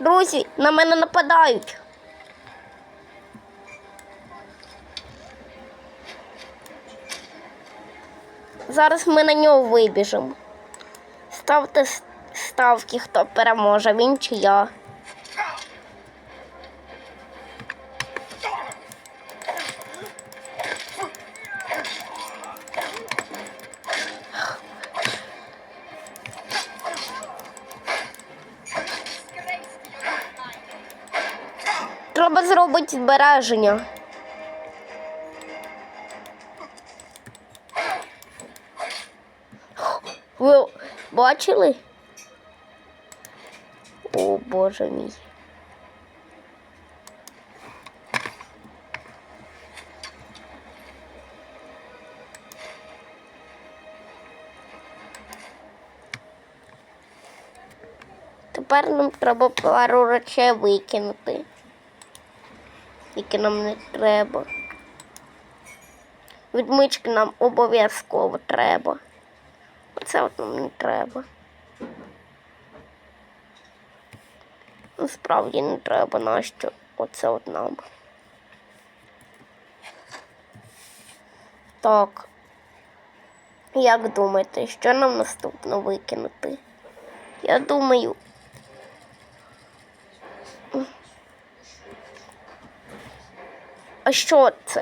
Друзі, на мене нападають. Зараз ми на нього вибіжемо. Ставте ставки, хто переможе, він чи я. Треба зробити збереження. Ви бачили? О, боже мій. Тепер нам треба пару речей викинути. Які нам не треба. Відмички нам обов'язково треба. Оце от нам не треба. Насправді не треба нащо оце от нам. Так. Як думаєте, що нам наступно викинути? Я думаю. short